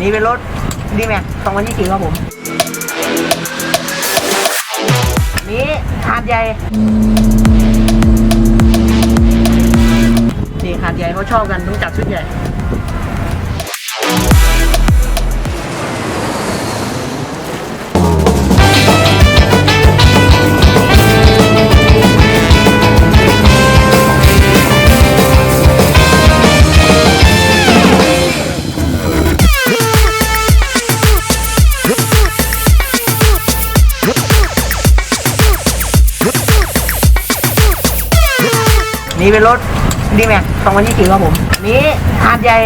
นี่เป็นรถดีแม็กสองพันยี่สิบครับผมนี่หาดใหญ่นี่หาดใหญ่เขาชอบกันต้องจัดชุดใหญ่ นี่เป็นรถดีแม็กสองพันยี่สิบครับผม นี่หาดใหญ่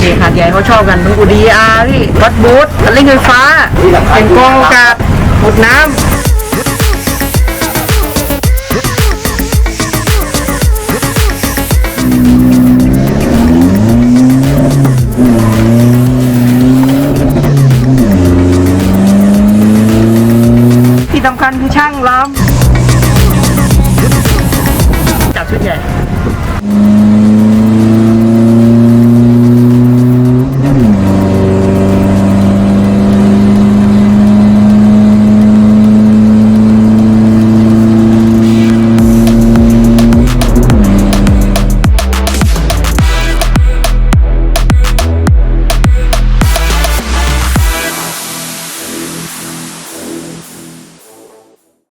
นี่หาดใหญ่เขาชอบกันทั้งกูดีอาร์พี่วัดบูธเร่งไฟฟ้าเป็นกองกาดหมดน้ำ ที่สำคัญคือช่างล้ำจัดชุดใหญ่